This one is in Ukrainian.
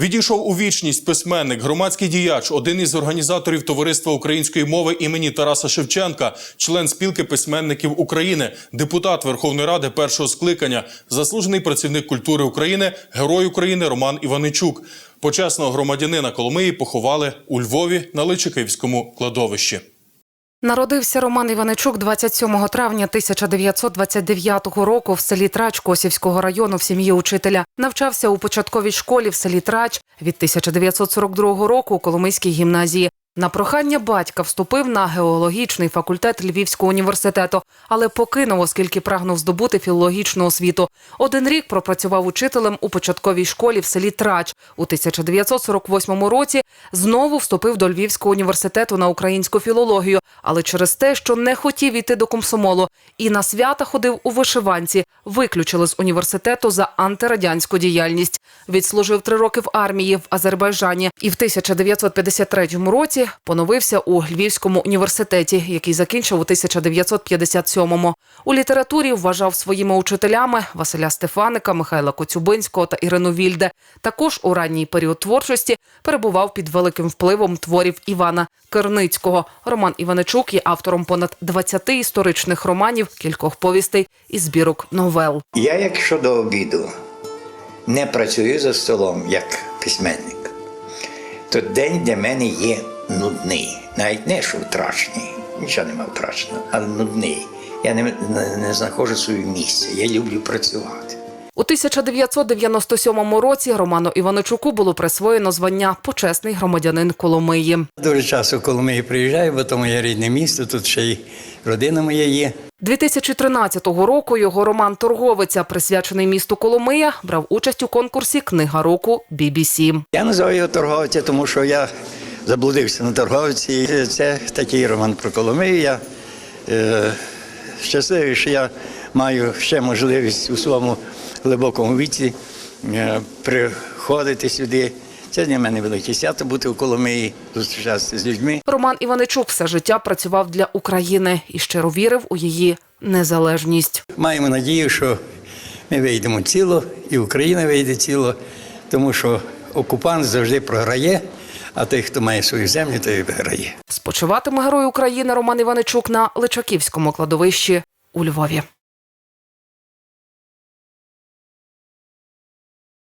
Відійшов у вічність письменник, громадський діяч, один із організаторів товариства української мови імені Тараса Шевченка, член спілки письменників України, депутат Верховної Ради першого скликання, заслужений працівник культури України, герой України Роман Іваничук. Почесного громадянина Коломиї поховали у Львові на Личиківському кладовищі. Народився Роман Іваничук 27 травня 1929 року в селі Трач Косівського району в сім'ї учителя. Навчався у початковій школі в селі Трач від 1942 року у Коломийській гімназії. На прохання батька вступив на геологічний факультет Львівського університету, але покинув, оскільки прагнув здобути філологічну освіту. Один рік пропрацював учителем у початковій школі в селі Трач. У 1948 році знову вступив до Львівського університету на українську філологію, але через те, що не хотів іти до комсомолу і на свята ходив у вишиванці, виключили з університету за антирадянську діяльність. Відслужив три роки в армії в Азербайджані і в 1953 році поновився у Львівському університеті, який закінчив у 1957-му. У літературі вважав своїми учителями Василя Стефаника, Михайла Коцюбинського та Ірину Вільде. Також у ранній період творчості перебував під великим впливом творів Івана Керницького. Роман Іваничук є автором понад 20 історичних романів, кількох повістей і збірок новел. Я, якщо до обіду не працюю за столом як письменник, то день для мене є нудний. Навіть не що втрачений, нічого нема втраченого, але нудний. Я не, не, не знаходжу своє місце. Я люблю працювати. У 1997 році Роману Іваничуку було присвоєно звання почесний громадянин Коломиї. Дуже часто коли ми приїжджаю, бо то моє рідне місто, тут ще й родина моя є. 2013 року його роман Торговиця, присвячений місту Коломия, брав участь у конкурсі Книга року BBC. Я називаю його торговця, тому що я заблудився на торговці. Це такий роман про Коломию. Я е, щасливий, що я маю ще можливість у своєму глибокому віці е, приходити сюди. Це для мене велике свято бути у Коломиї, зустрічатися з людьми. Роман Іваничук все життя працював для України і щиро вірив у її незалежність. Маємо надію, що ми вийдемо ціло, і Україна вийде ціло, тому що окупант завжди програє, а той, хто має свою землю, той виграє. Спочиватиме герой України Роман Іваничук на Личаківському кладовищі у Львові.